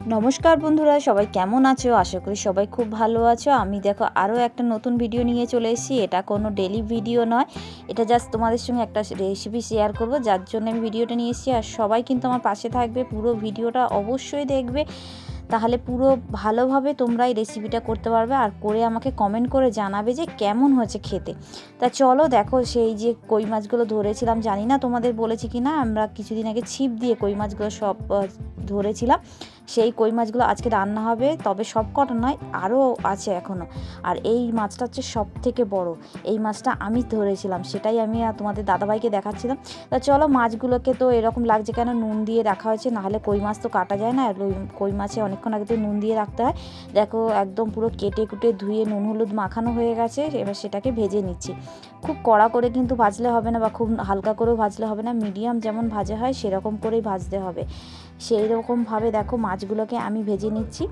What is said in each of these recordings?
নমস্কার বন্ধুরা, সবাই কেমন আছো? আশা করি সবাই খুব ভালো আছো। আমি দেখো আরও একটা নতুন ভিডিও নিয়ে চলে এসেছি। এটা কোনো ডেলি ভিডিও নয়। এটা জাস্ট তোমাদের সঙ্গে একটা রেসিপি শেয়ার করব, যার জন্য আমি ভিডিওটা নিয়ে এসেছি। আর সবাই কিন্তু আমার পাশে থাকবে, পুরো ভিডিওটা অবশ্যই দেখবে। তাহলে পুরো ভালোভাবে তোমরা এই রেসিপিটা করতে পারবে আর করে আমাকে কমেন্ট করে জানাবে যে কেমন হয়েছে খেতে। তা চলো দেখো, সেই যে কই মাছগুলো ধরেছিলাম, জানি না তোমাদের বলেছি কি না আমরা কিছুদিন আগে ছিপ দিয়ে কই মাছগুলো সব ধরেছিলাম। সেই কই মাছগুলো আজকে রান্না হবে, তবে সব কটা নয় আরও আছে এখনও আর এই মাছটা হচ্ছে সব থেকে বড়। এই মাছটা আমি ধরেছিলাম, সেটাই আমি তোমাদের দাদাভাইকে দেখাচ্ছিলাম। তা চলো মাছগুলোকে তো এরকম লাগছে কেন, নুন দিয়ে রাখা হয়েছে, নাহলে কই মাছ তো কাটা যায় না কই মাছে অনেকক্ষণ আগে তো নুন দিয়ে রাখতে হয়। দেখো একদম পুরো কেটে কুটে ধুয়ে নুন হলুদ মাখানো হয়ে গেছে, এবার সেটাকে ভেজে নিচ্ছি। খুব কড়া করে কিন্তু ভাজলে হবে না, বা খুব হালকা করেও ভাজলে হবে না, মিডিয়াম যেমন ভাজা হয়, সেরকম করেই ভাজতে হবে। সেই রকমভাবে দেখো মাছগুলোকে আমি ভেজে নিচ্ছি।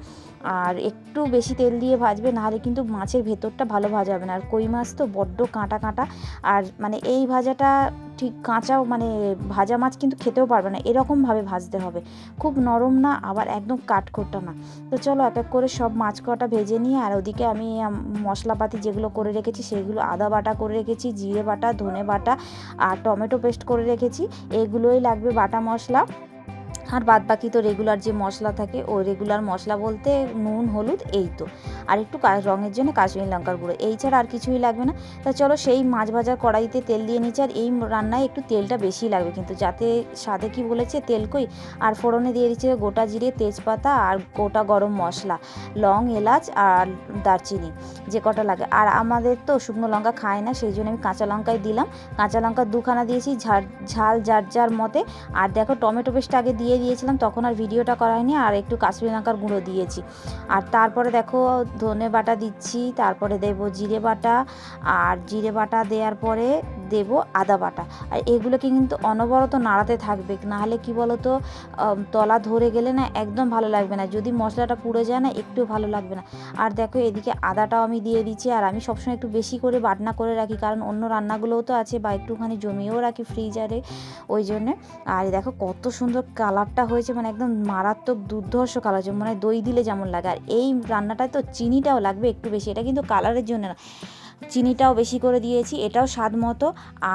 আর একটু বেশি তেল দিয়ে ভাজবে, নাহলে কিন্তু মাছের ভেতরটা ভালো ভাজা হবে না। আর কই মাছ তো বড্ড কাঁটা কাঁটা। আর মানে এই ভাজাটা ঠিক কাঁচাও মানে ভাজা মাছ কিন্তু খেতেও পারবে না, এরকমভাবে ভাজতে হবে। খুব নরম না, আবার একদম কাঠখোট্টা না। তো চলো এক এক করে সব মাছ কটা ভেজে নিয়ে, আর ওদিকে আমি মশলাপাতি যেগুলো করে রেখেছি, সেগুলো আদা বাটা করে রেখেছি, জিরে বাটা, ধনে বাটা, আর টমেটো পেস্ট করে রেখেছি। এগুলোই লাগবে বাটা মশলা। আর বাদ বাকি তো রেগুলার যে মশলা থাকে ও রেগুলার মশলা বলতে নুন, হলুদ, এই তো। আর একটু রঙের জন্য কাশ্মীরি লঙ্কার গুঁড়ো, এই ছাড়া আর কিছুই লাগবে না। তা চলো সেই মাছ ভাজার কড়াইতে তেল দিয়ে নিচ্ছে, আর এই রান্নায় একটু তেলটা বেশি লাগবে কিন্তু, যাতে স্বাদে কি বলেছে তেল কই? আর ফোড়নে দিয়ে দিচ্ছে গোটা জিরে, তেজপাতা আর গোটা গরম মশলা, লং, এলাচ আর দারচিনি, যে কটা লাগে। আর আমাদের তো শুকনো লঙ্কা খায় না, সেই জন্য আমি কাঁচা লঙ্কাই দিলাম। কাঁচা লঙ্কা দুখানা দিয়েছি, ঝাল ঝাল যার যার মতে। আর দেখো টমেটো পেস্ট আগে দিয়ে দিয়েছিলাম, তখন আর ভিডিওটা করা হয়নি আর একটু কাশ্মীরি লঙ্কার গুঁড়ো দিয়েছি। আর তারপরে দেখো, ধনে বাটা দিচ্ছি, তারপরে দেবো জিরে বাটা, আর জিরে বাটা দেওয়ার পরে দেবো আদা বাটা। আর এগুলোকে কিন্তু অনবরত নাড়াতে থাকবে, নাহলে কি বলো তো তলা ধরে গেলে না একদম ভালো লাগবে না, যদি মশলাটা পুড়ে যায় না একটু ভালো লাগবে না। আর দেখো, এদিকে আদাটাও আমি দিয়ে দিচ্ছি, আর আমি সবসময় একটু বেশি করে বাটনা করে রাখি, কারণ অন্য রান্নাগুলোও তো আছে, বা একটুখানি জমিয়েও রাখি ফ্রিজারে, ওই জন্যে। আর দেখো, কত সুন্দর কালারটা হয়েছে মানে একদম মারাত্মক দুর্ধর্ষ কালার হয়েছে মানে দই দিলে যেমন লাগে। আর এই রান্নাটায় তো চিনিটাও লাগবে একটু বেশি, এটা কিন্তু কালারের জন্য না। চিনিটাও বেশি করে দিয়েছি, এটাও স্বাদ মতো।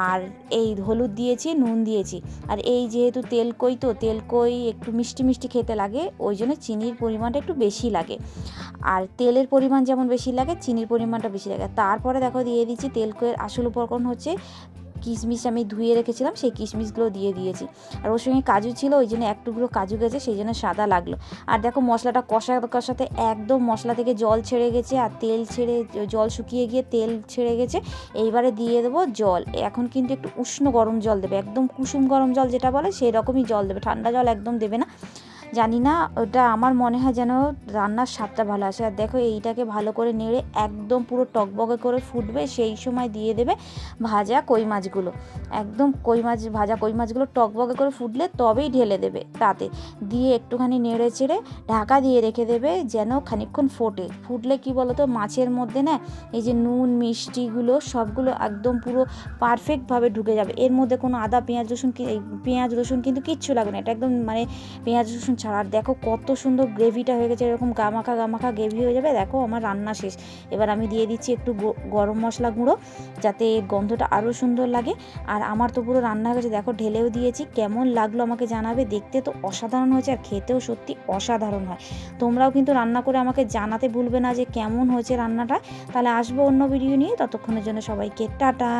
আর এই হলুদ দিয়েছি, নুন দিয়েছি। আর এই যেহেতু তেল কই তো তেল কই একটু মিষ্টি মিষ্টি খেতে লাগে, ওই জন্য চিনির পরিমাণটা একটু বেশি লাগে। আর তেলের পরিমাণ যেমন বেশি লাগে, চিনির পরিমাণটা বেশি লাগে। তারপরে দেখো দিয়ে দিচ্ছি তেল কইয়ের আসল উপকরণ হচ্ছে কিশমিশ আমি ধুয়ে রেখেছিলাম, সেই কিশমিশগুলো দিয়ে দিয়েছি। আর ওর সঙ্গে কাজু ছিল, ওই জন্য এক টুকরো কাজু গেছে, সেই জন্য সাদা লাগল। আর দেখো মশলাটা কষা কষাতে একদম মশলা থেকে জল ছেড়ে গেছে, আর তেল ছেড়ে, জল শুকিয়ে গিয়ে তেল ছেড়ে গেছে। এইবারে দিয়ে দেবো জল। এখন কিন্তু একটু উষ্ণ গরম জল দেবে, একদম কুসুম গরম জল যেটা বলে সেই রকমই জল দেবে। ঠান্ডা জল একদম দেবে না। জানি না, ওটা আমার মনে হয় যেন রান্নার স্বাদটা ভালো আসে আর দেখো, এইটাকে ভালো করে নেড়ে একদম পুরো টকবগে করে ফুটবে, সেই সময় দিয়ে দেবে ভাজা কই মাছগুলো। একদম কই মাছ, ভাজা কই মাছগুলো টকবগে করে ফুটলে তবেই ঢেলে দেবে তাতে। দিয়ে একটুখানি নেড়ে চেড়ে ঢাকা দিয়ে রেখে দেবে যেন খানিকক্ষণ ফোটে। ফুটলে কি বলতো, মাছের মধ্যে না, এই যে নুন, মিষ্টিগুলো, সবগুলো একদম পুরো পারফেক্টভাবে ঢুকে যাবে। এর মধ্যে কোনো আদা, পেঁয়াজ, রসুন পেঁয়াজ, রসুন কিন্তু কিচ্ছু লাগবে না। এটা একদম মানে পেঁয়াজ, রসুন ছাড়া। আর দেখো কত সুন্দর গ্রেভিটা হয়ে গেছে, এরকম গামাখা গামাখা গ্রেভি হয়ে যাবে। দেখো আমার রান্না শেষ। এবার আমি দিয়ে দিচ্ছি একটু গরম মশলা গুঁড়ো, যাতে গন্ধটা আরও সুন্দর লাগে। আর আমার তো পুরো রান্না হয়ে গেছে। দেখো ঢেলেও দিয়েছি। কেমন লাগল আমাকে জানাবে? দেখতে তো অসাধারণ হয়েছে আর খেতেও সত্যি অসাধারণ হয়। তোমরাও কিন্তু রান্না করে আমাকে জানাতে ভুলবে না যে কেমন হয়েছে রান্নাটা। তাহলে আসব অন্য ভিডিও নিয়ে। ততক্ষণের জন্য সবাইকে টাটা।